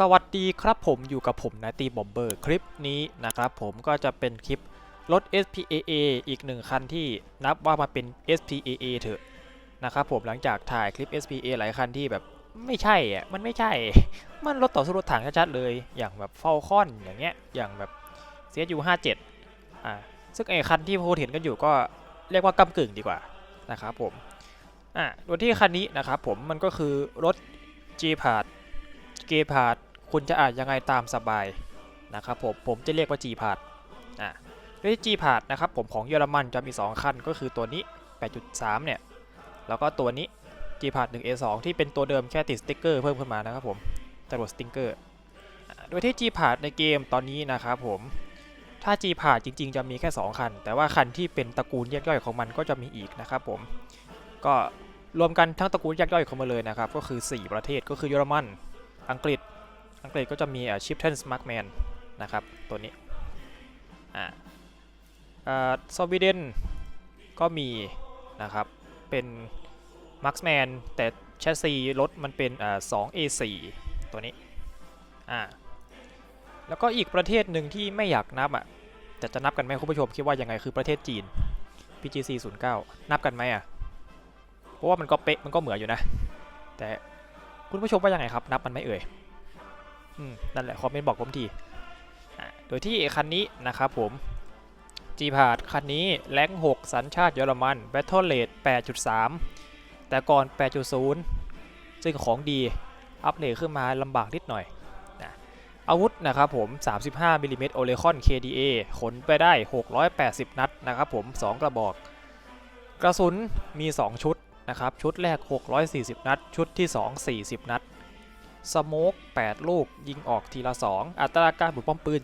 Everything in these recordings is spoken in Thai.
สวัสดีครับผมอยู่กับผมนาตีบอมเบอร์คลิปนี้นะครับผมก็จะเป็นคลิปรถ SPAA อีกหนึ่งคันที่นับว่ามาเป็น SPAA เถอะนะครับผมหลังจากถ่ายคลิป SPA หลายคันที่แบบไม่ใช่อะมันไม่ใช่ มันรถต่อสู้รถถังชัดๆเลย อย่างแบบ Falcon อย่างเงี้ยอย่างแบบ CSU 57อ่าซึ่งไอ้คันที่พูดเห็นกันอยู่ก็เรียกว่ากำกึ่งดีกว่านะครับผมอ่าโดยที่คันนี้นะครับผมมันก็คือรถ G p a d เกพาดคุณจะอ่านยังไงตามสบายนะครับผมผมจะเรียกว่า G พาดอะด้วย G พาดนะครับผมของเยอรมันจะมี2คันก็คือตัวนี้ 8.3 เนี่ย แล้วก็ตัวนี้ G พาด 1A2 ที่เป็นตัวเดิมแค่ติดสติ๊กเกอร์เพิ่มขึ้นมานะครับผมจรวดสติ๊กเกอร์ โดยที่ G พาดในเกมตอนนี้นะครับผม ถ้า G พาดจริงๆ จะมีแค่ 2 คัน แต่ว่าคันที่เป็นตระกูลแยกย่อยของมันก็จะมีอีกนะครับผม ก็รวมกันทั้งตระกูลแยกย่อยของมันเลยนะครับ ก็คือ 4 ประเทศก็คือเยอรมัน อังกฤษอังกฤษก็จะมีชิปเทนส์มาร์กแมนนะครับ ตัวนี้อ่าสวีเดนก็มีนะครับ เป็นมาร์กแมนแต่แชสซีรถมันเป็นอ่า 2A4 ตัวนี้อ่าแล้วก็อีกประเทศหนึ่งที่ไม่อยากนับอะแต่จะนับกันไหมคุณผู้ชมคิดว่ายังไงคือประเทศจีน PGC 09นับกันไหมอะเพราะว่ามันก็เป๊ะมันก็เหมือนอยู่นะ แต่ คุณผู้ชมว่ายังไงครับ นับมันไม่เอ่ยอืมนั่นแหละคอมเมนต์บอกผมทีโดยที่คันนี้นะครับผม g p a d คันนี้แรง6 สัญชาติเยอรมัน Battle Rate 8.3 แต่ก่อน 8.0 ซึ่งของดี อัปเดตขึ้นมาลำบากนิดหน่อยนะอาวุธนะครับผม 35มิลลิเมตรโอเลคอน KDA ขนไปได้ 680 นัดนะครับผม 2 กระบอก กระสุนมี 2 ชุด นะครับ ชุดแรก 640 นัด ชุดที่ 2 40 นัด สโมก8 ลูก ยิงออกทีละ 2 อัตราการบุป้อมปืน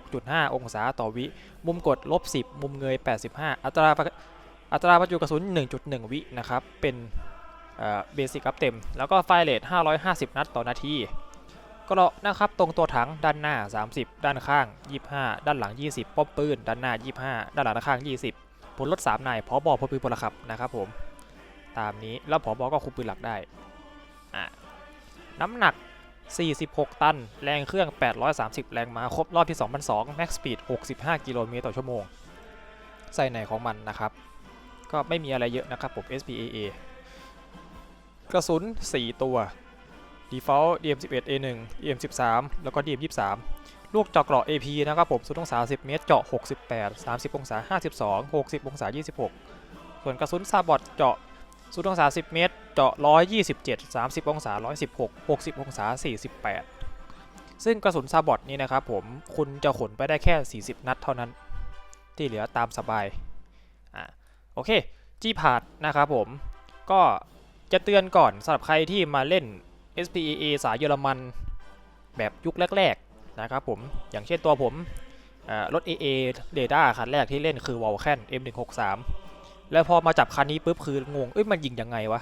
76.5 องศาต่อวิ มุมกดลบ 10 มุมเงย 85 อัตราอัตราประจุกระสุน 1.1 วินะครับ เป็นเบสิกอัพเต็ม แล้วก็ไฟเรท550 นัดต่อนาทีก็เลาะนะครับตรงตัวถังด้านหน้า 30 ด้านข้าง 25 ด้านหลัง 20 ป้อมปืน ด้านหน้า 25 ด้านหลังด้านข้าง 20ผลลด 3 นายพอบอพลปืนพลขับนะครับผม ตามนี้แล้วผอบอก็คุมปืนหลักได้อะน้ำหนัก 46 ตัน แรงเครื่อง 830 แรงม้าครบรอบที่ 2002 Max Speed 65 กิโลเมตรต่อชั่วโมงใส่ไหนของมันนะครับ ก็ไม่มีอะไรเยอะนะครับผม SPAA กระสุน 4 ตัว Default DM11A1 DM13 แล้วก็ DM23 ลูกเจาะเกราะ AP นะครับผมสุดองศา 10 เมตร เจาะ 68 30 องศา 52 60 องศา 26 ส่วนกระสุนซาบอดเจาะ สุดองศา 10 เมตร เจาะ 127 30 องศา 116 60 องศา 48 ซึ่งกระสุนซาบอดนี้นะครับผม คุณจะขนไปได้แค่ 40 นัดเท่านั้น ที่เหลือตามสบาย อะโอเค จีพาดนะครับผม ก็จะเตือนก่อนสำหรับใครที่มาเล่น SPAA สายเยอรมัน แบบยุคแรก ๆ นะครับผม อย่างเช่นตัวผมรถ AA เดต้าคันแรกที่เล่นคือ w a l c a n M163 แล้วพอมาจับคันนี้ปุ๊บคืองงเอ้ยมันยิงยังไงวะ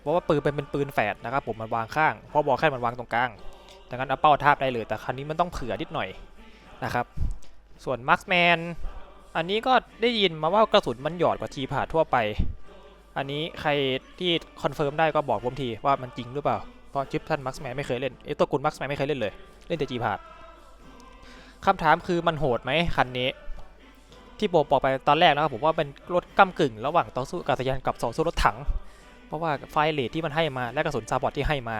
เพราะว่าปืนเป็นเป็นปืนแฝดนะครับผมมันวางข้างเพราะบอกแค่มันวางตรงกลางดังนั้นเอาเป้าทาบได้เลยแต่คันนี้มันต้องเผื่อนิดหน่อยนะครับส่วนมาร์คแมนอันนี้ก็ได้ยินมาว่ากระสุนมันหยอดกว่าทีผ่าทั่วไป อันนี้ใครที่คอนเฟิร์มได้ก็บอกผมทีว่ามันจริงหรือเปล่า เพราะชิปท่านมาร์คแมนไม่เคยเล่นเอ้ตัวกุลมาร์คแมนไม่เคยเล่นเลย เล่นแต่จีพาคำถามคือมันโหดไหมคันนี้ ที่โบบอกไปตอนแรกนะครับผมว่าเป็นรถก้ากึ่ง ระหว่างต่อสู้อากาศยานกับต่อสู้รถถัง เพราะว่าไฟเลทที่มันให้มาและกระสุนซาบอดที่ให้มา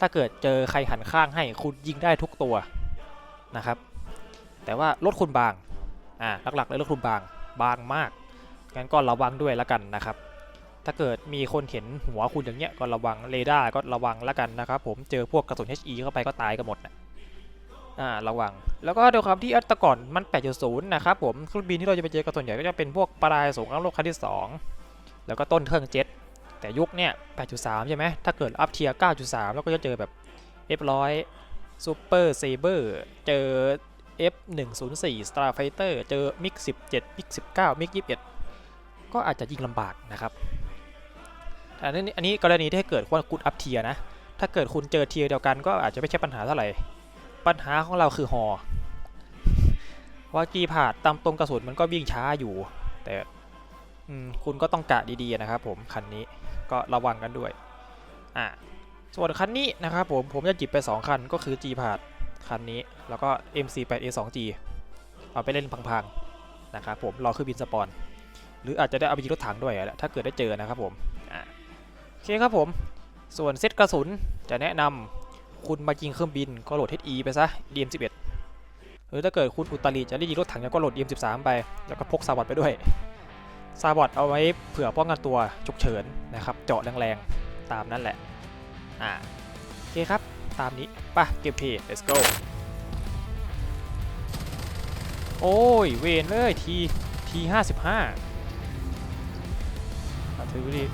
ถ้าเกิดเจอใครหันข้างให้คุณยิงได้ทุกตัวนะครับ แต่ว่ารถคุณบางอ่าหลักๆเลยรถคุณบางบางมากงั้นก็ระวังด้วยละกันนะครับ ถ้าเกิดมีคนเห็นหัวคุณอย่างเงี้ยก็ระวังเรดาร์ก็ระวังละกันนะครับผมเจอพวกกระสุน HE เข้าไปก็ตายกันหมดนะ อ่าระวัง แล้วก็ด้วยความที่อัตก่อนมัน 8.0 นะครับผมเครื่องบินที่เราจะไปเจอกันส่วนใหญ่ก็จะเป็นพวกปลายสงครามโลกครั้งที่ 2 แล้วก็ต้นเครื่องเจ็ตแต่ยุคเนี้ย8.3 ใช่ไหมถ้าเกิดอัพเทียร์9.3 แล้วก็จะเจอแบบ F100 Super Saber เจอ F104 Starfighter เจอ MiG 17 MiG 19 MiG 21 ก็อาจจะยิงลำบากนะครับอันนี้อันนี้กรณีที่เกิดว่าคุณอัพเทียร์นะ ถ้าเกิดคุณเจอเทียร์เดียวกันก็อาจจะไม่ใช่ปัญหาเท่าไหร่ ปัญหาของเราคือหอว่ากีผาดตามตรงกระสุนมันก็วิ่งช้าอยู่ แต่คุณก็ต้องกะดีๆนะครับ ผมคันนี้ก็ระวังกันด้วยอะส่วนคันนี้นะครับผมผมจะจิบไป 2 คันก็คือ G พาดคันนี้แล้วก็ MC8A2G เอาไปเล่นพังๆนะครับผมรอคือบินสปอนหรืออาจจะได้เอาไปยิงรถถังด้วยอะถ้าเกิดได้เจอนะครับผมโอเคครับผมส่วนเซตกระสุนจะแนะนำ คุณมายิงเครื่องบินก็โหลด HE ไปซะ DM11 หรือถ้าเกิดคุณอุตริจะได้ยิงรถถังก็โหลด DM13 ไป แล้วก็พกซาบอดไปด้วย ซาบอดเอาไว้เผื่อป้องกันตัวฉุกเฉินนะครับ เจาะแรงๆ ตามนั่นแหละ อ่าโอเคครับ ตามนี้ป่ะเกมเพย์ let's go โอ้ย เวนเลยทีทีห้าสิบห้าถือดิ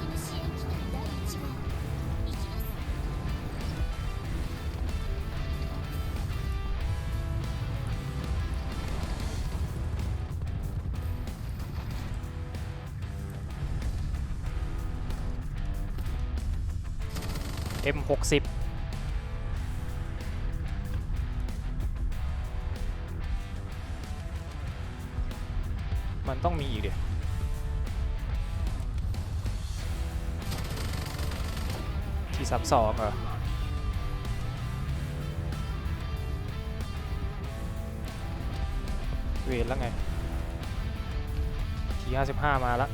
M60 มันต้องมีอีกดิที่สามสองเหรอเวรแล้วไงทีห้าสิบห้ามาแล้ว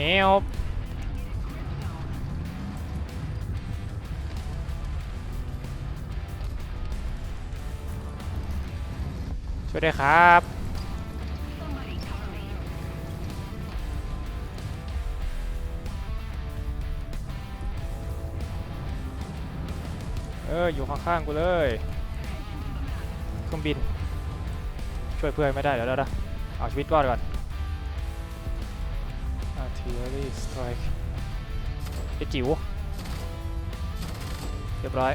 Help ช่วยด้วยครับ เออ อยู่ข้างๆกูเลยเครื่องบิน ช่วยเพื่อนไม่ได้เดี๋ยวเดี๋ยวเดี๋ยวเอาชีวิตรอดก่อน artillery strike ไอจิ๋วเรียบร้อย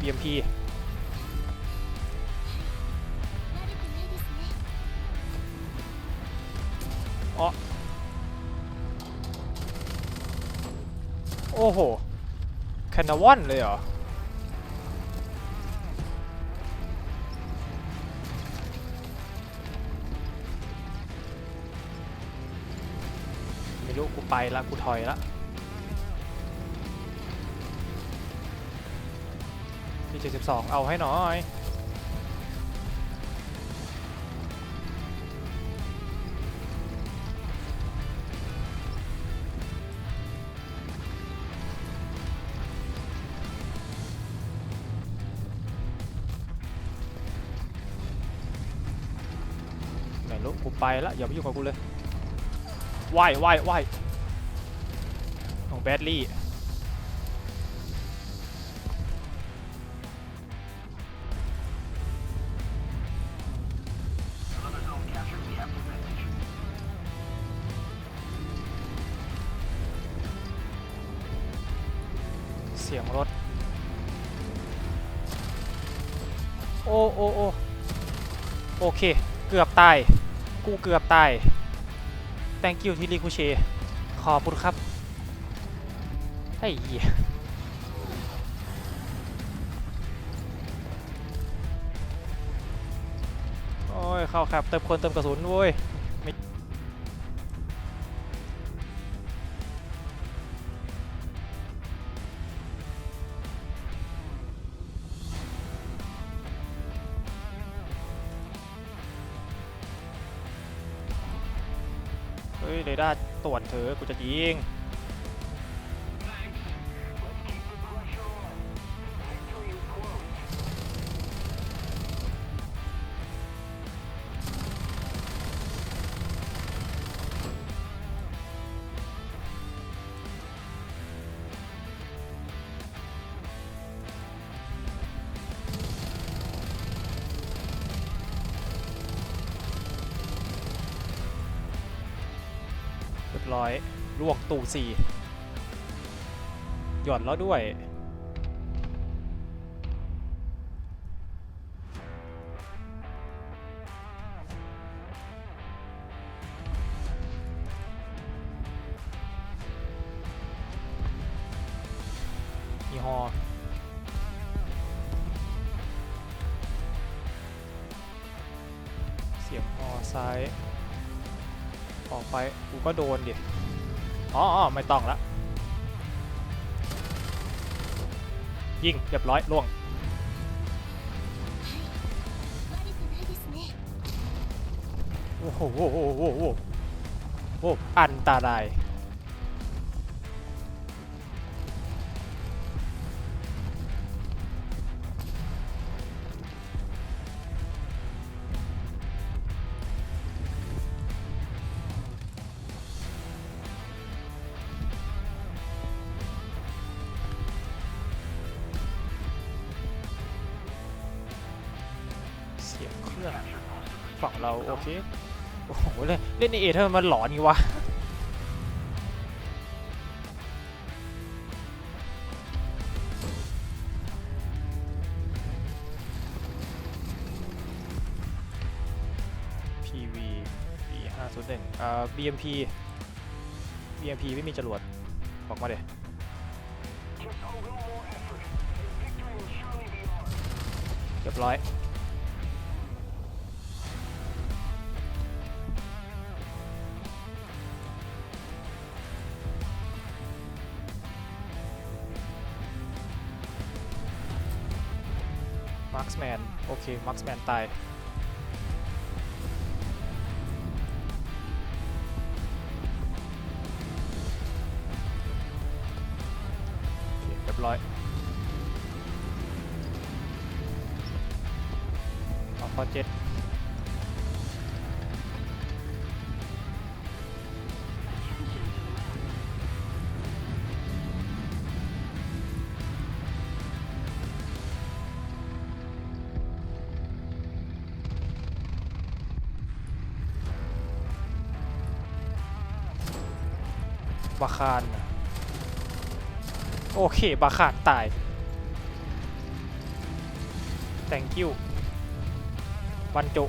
BMP อ๋อโอ้โหแคนนาวอนเลยเหรอ ไม่รู้กูไปละกูถอยละที่72 เอาให้หน่อยไม่รู้กูไปละอย่ามายุ่งกับกูเลย ว่ายว่ายว่ายของแบดลี่เสียงรถ โอ้โอ้โอ้โอเค เกือบตาย กูเกือบตาย thank you ที่รีคูเชขอบคุณครับไอ้เหี้ยโอ้ยเข้าครับเติมคนเติมกระสุนโว้ย ตรวจเธอกูจะยิง วกตูสี่หย่อนแล้วด้วย มีฮอเสียงฮอซ้าย ออกไป กูก็โดนเด็ด อ๋อไม่ต้องละยิงเรียบร้อยล่วงโอ้โหโอ้โหโอ้โหอันตราย เราโอเค โอ้โหเล่นเล่นในเอทำไมมันหลอนงี้วะ PV B 5 0 1อ่า BMP BMP ไม่มีจรวดบอกมาเดี๋ยเรียบร้อย เคมาร์คแมนตายเรียบร้อยเอาพอเจ็ด บาคานโอเค บาคานตาย thank you วันจุ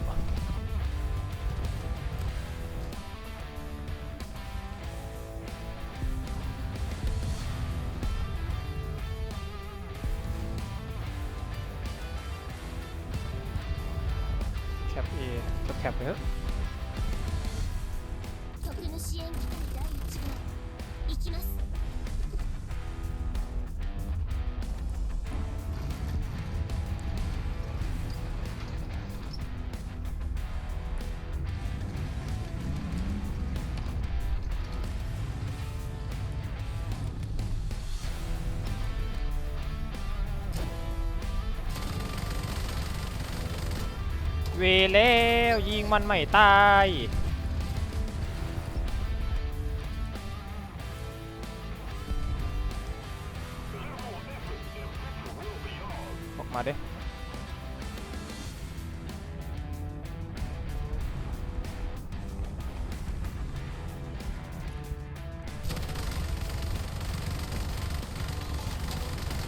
เวแล้วยิงมันไม่ตายออกมาเด้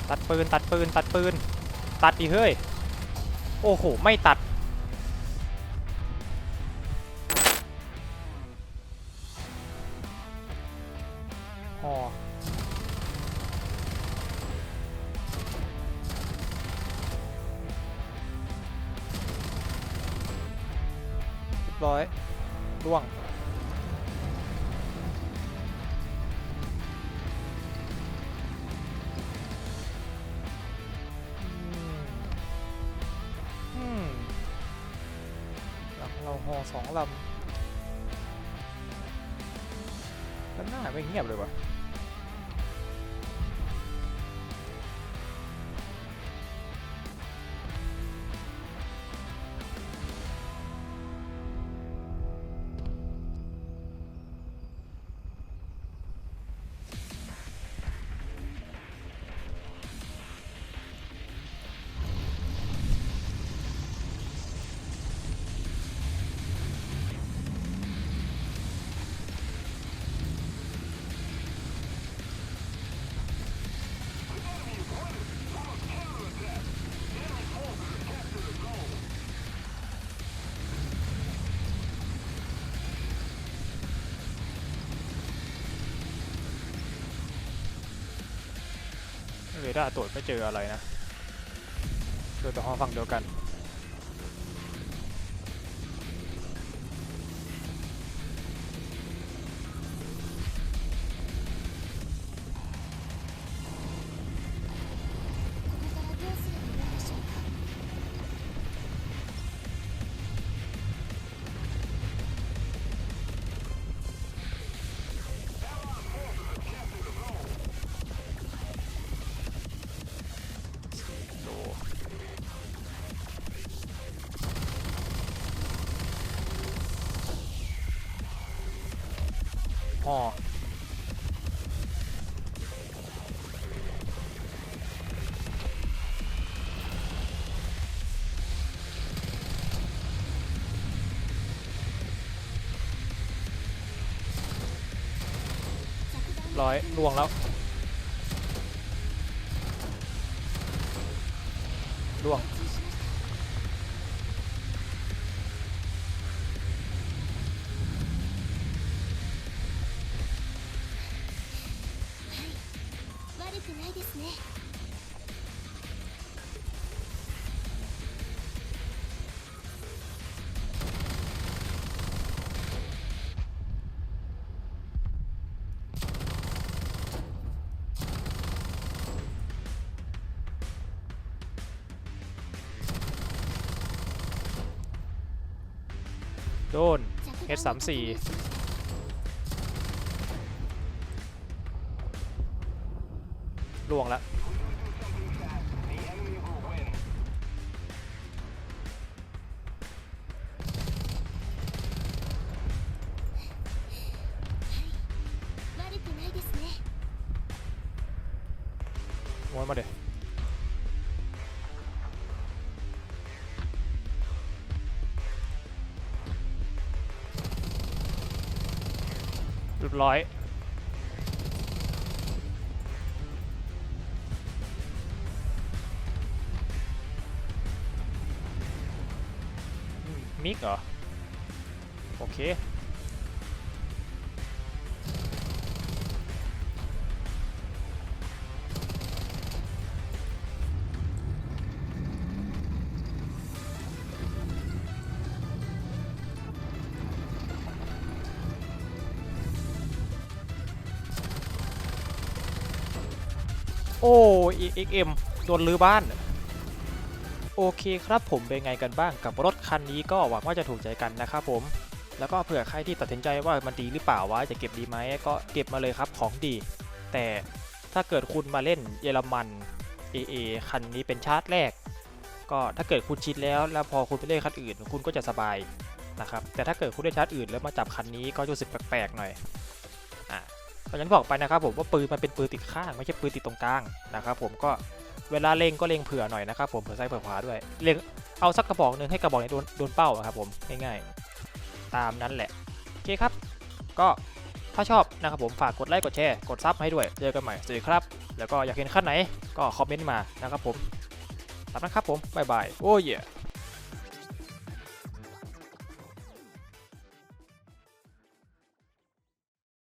ตัดปืนตัดปืนตัดปืน ตัดดิเฮ้ย โอ้โห ไม่ตัด ฮอสองลำแล้วหน้าไม่เงียบเลยวะ ดาตรวจไม่เจออะไรนะเดินไปห้องฝั่งเดียวกัน ห่อ ร้อยลวงแล้ว โดน H34 ล่วงละมาเดี๋ย ร้อยมิกเหรอ โอเค โอ้ EXM โดนลือบ้าน โอเคครับผมเป็นไงกันบ้างกับรถคันนี้ก็หวังว่าจะถูกใจกันนะครับผม แล้วก็เผื่อใครที่ตัดสินใจว่ามันดีหรือเปล่าว่าจะเก็บดีไหมก็เก็บมาเลยครับของดี แต่ถ้าเกิดคุณมาเล่นเยอรมัน AA คันนี้เป็นชาร์จแรก ก็ถ้าเกิดคุณชินแล้วแล้วพอคุณไปเล่นคันอื่น คุณก็จะสบายนะครับแต่ถ้าเกิดคุณเล่นชาร์จอื่นแล้วมาจับคันนี้ก็จะรู้สึกแปลกๆหน่อย เพราะฉะนั้นบอกไปนะครับผมว่าปืนมันเป็นปืนติดข้างไม่ใช่ปืนติดตรงกลางนะครับผมก็เวลาเล็งก็เล็งเผื่อหน่อยนะครับผมเผื่อซ้ายเผื่อขวาด้วยเล็งเอาสักกระบอกหนึ่งให้กระบอกนี้โดนโดนเป้าอะครับผมง่ายๆ ตามนั้นแหละโอเคครับ ก็ถ้าชอบนะครับผมฝากกดไลค์กดแชร์กดซับให้ด้วยเจอกันใหม่สวัสดีครับ แล้วก็อยากเห็นขั้นไหนก็คอมเมนต์มานะครับผมตามนั้นครับผมบ๊ายบายโอ้ย